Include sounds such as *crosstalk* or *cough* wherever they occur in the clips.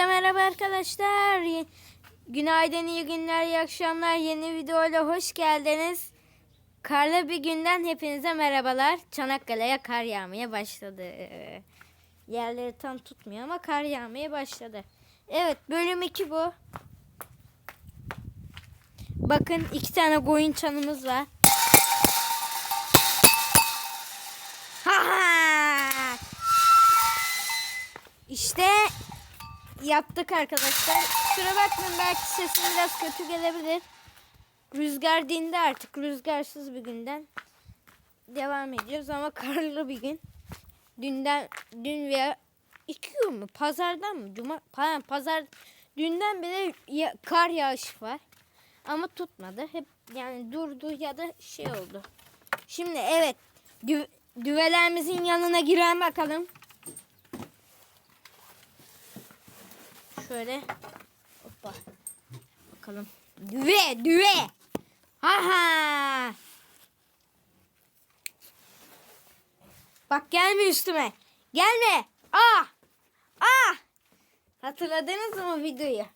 Hepinize merhaba arkadaşlar. Günaydın, iyi günler, iyi akşamlar. Yeni videoyla hoş geldiniz. Karlı bir günden hepinize merhabalar. Çanakkale'ye kar yağmaya başladı. Yerleri tam tutmuyor ama kar yağmaya başladı. Evet, bölüm 2 bu. Bakın iki tane koyun çanımız var. İşte yaptık arkadaşlar. Kusura bakmayın belki sesim biraz kötü gelebilir. Rüzgar dindi artık. Rüzgarsız bir günden devam ediyoruz ama *laughs* karlı bir gün. Dünden dün veya iki gün mü? Pazardan mı? Cuma pa- pazar dünden beri ya- kar yağışı var. Ama tutmadı. Hep yani durdu ya da şey oldu. Şimdi evet dü- düvelerimizin yanına giren bakalım. Şöyle. Hoppa. Bakalım. Düve, düve. Ha ha. Bak gelme üstüme. Gelme. Ah. Ah. Hatırladınız mı videoyu?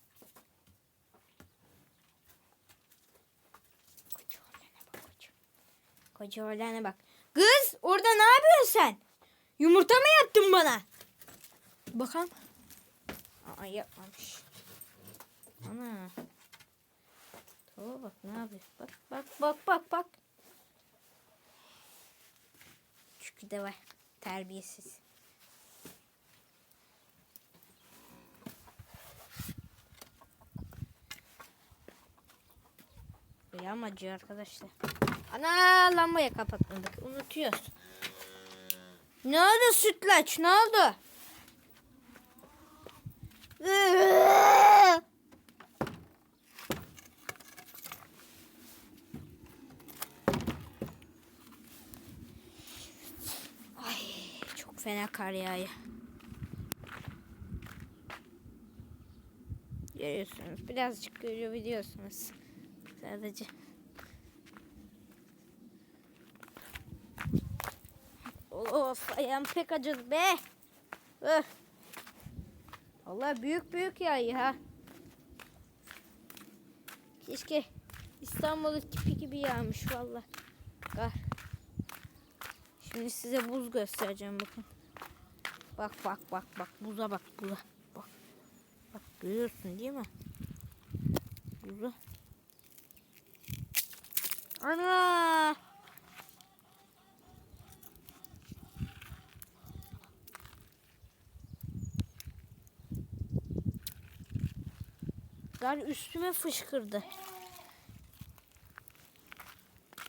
Koca oğlana bak. Kız orada ne yapıyorsun sen? Yumurta mı yaptın bana? Bakalım. Aa yapmamış. Ana. Tava bak ne yapıyor? Bak bak bak bak bak. Çünkü de var. Terbiyesiz. Rüyam acıyor arkadaşlar. Ana lambayı kapatmadık. Unutuyoruz. Ne oldu sütlaç? Ne oldu? Ay çok fena kar yağıyor. Görüyorsunuz. Birazcık görebiliyorsunuz. Sadece. Of ayağım pek acıdı be. Öh. Allah büyük büyük yağıyor ha. Keşke İstanbul'un tipi gibi yağmış valla. Kar. Şimdi size buz göstereceğim bakın. Bak bak bak bak buza bak buza. Bak. Bak görüyorsun değil mi? Buza. Ana! Gar üstüme fışkırdı.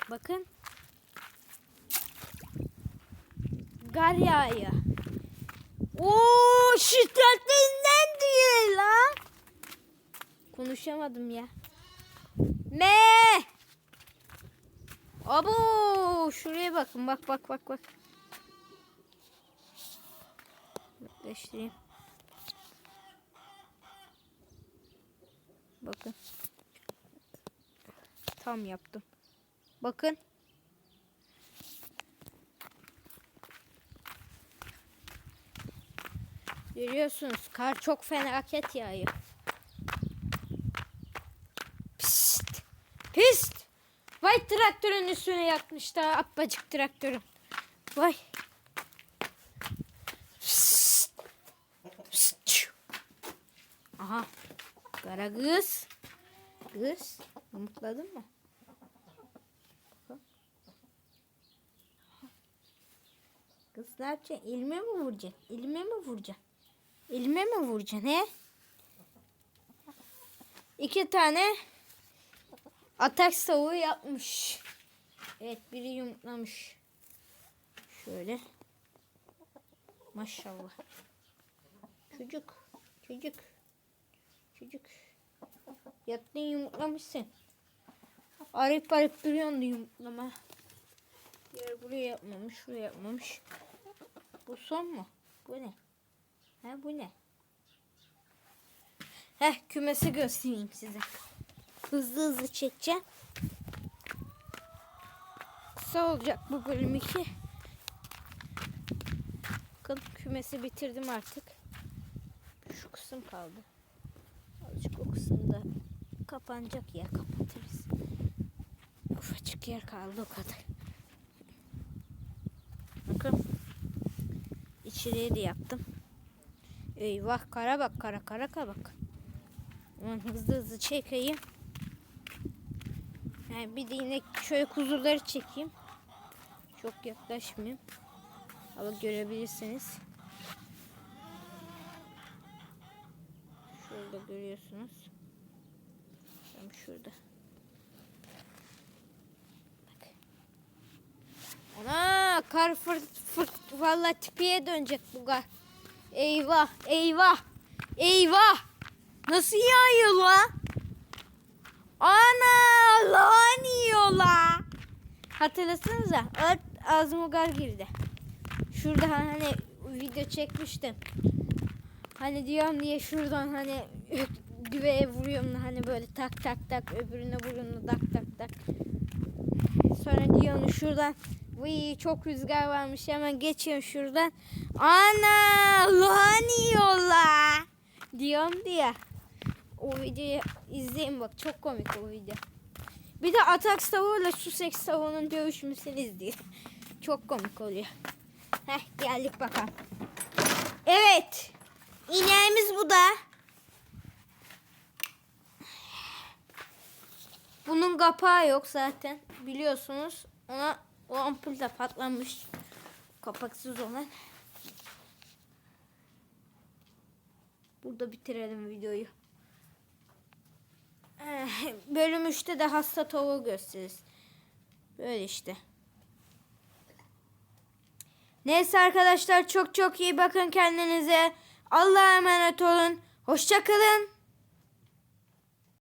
Bakın. Gar yağıyor. Oo şiddetinden değil lan. Konuşamadım ya. Ne? Abo şuraya bakın bak bak bak bak. Yaklaştırayım. Bakın. Tam yaptım. Bakın. Görüyorsunuz kar çok felaket yağıyor. Pist. Pist. Vay traktörün üstüne yatmış da appacık traktörün. Vay. Pist. Pist. Aha. Kara kız. Kız. Umutladın mı? Kız ne yapacaksın? Elime mi vuracaksın? Elime mi vuracaksın? Elime mi vuracaksın he? İki tane atak savuğu yapmış. Evet biri yumurtlamış. Şöyle. Maşallah. Çocuk. Çocuk. Çocuk. Yattın yumurtlamışsın. Arayıp arayıp duruyorsun yumurtlama. Yer buraya yapmamış, şuraya yapmamış. Bu son mu? Bu ne? Ha bu ne? Heh kümesi göstereyim size. Hızlı hızlı çekeceğim. Kısa olacak bu bölüm 2. Bakın kümesi bitirdim artık. Şu kısım kaldı. Azıcık o kısım da kapanacak ya kapatırız. Ufacık yer kaldı o kadar. Bakın. İçeriye de yaptım. Eyvah kara bak kara kara kara bak. Hemen hızlı hızlı çekeyim. Yani bir de yine şöyle kuzuları çekeyim. Çok yaklaşmayayım. Ama görebilirsiniz. Şurada görüyorsunuz. Tam şurada. Bak. Ana kar fırt fırt valla tipiye dönecek bu kar. Eyvah eyvah eyvah. Nasıl yağıyor la? Ana lan yiyor la. Hatırlasanıza ağ- ağzıma gar girdi. Şurada hani video çekmiştim. Hani diyorum diye şuradan hani düveye vuruyorum hani böyle tak tak tak öbürüne vuruyorum tak tak tak. Sonra diyorum şuradan Vıy çok rüzgar varmış hemen geçiyorum şuradan. Ana lan yiyorlar. Diyorum diye. O videoyu izleyin bak çok komik o video. Bir de atak tavuğuyla Sussex tavuğunun dövüşmesini izleyin. Çok komik oluyor. Heh geldik bakalım. Evet. İneğimiz bu da. Bunun kapağı yok zaten. Biliyorsunuz. Ona o ampul de patlamış. Kapaksız olan. Burada bitirelim videoyu. Eh, Bölüm 3'te de hasta tavuğu gösteririz. Böyle işte. Neyse arkadaşlar çok çok iyi bakın kendinize. Allah'a emanet olun. Hoşçakalın.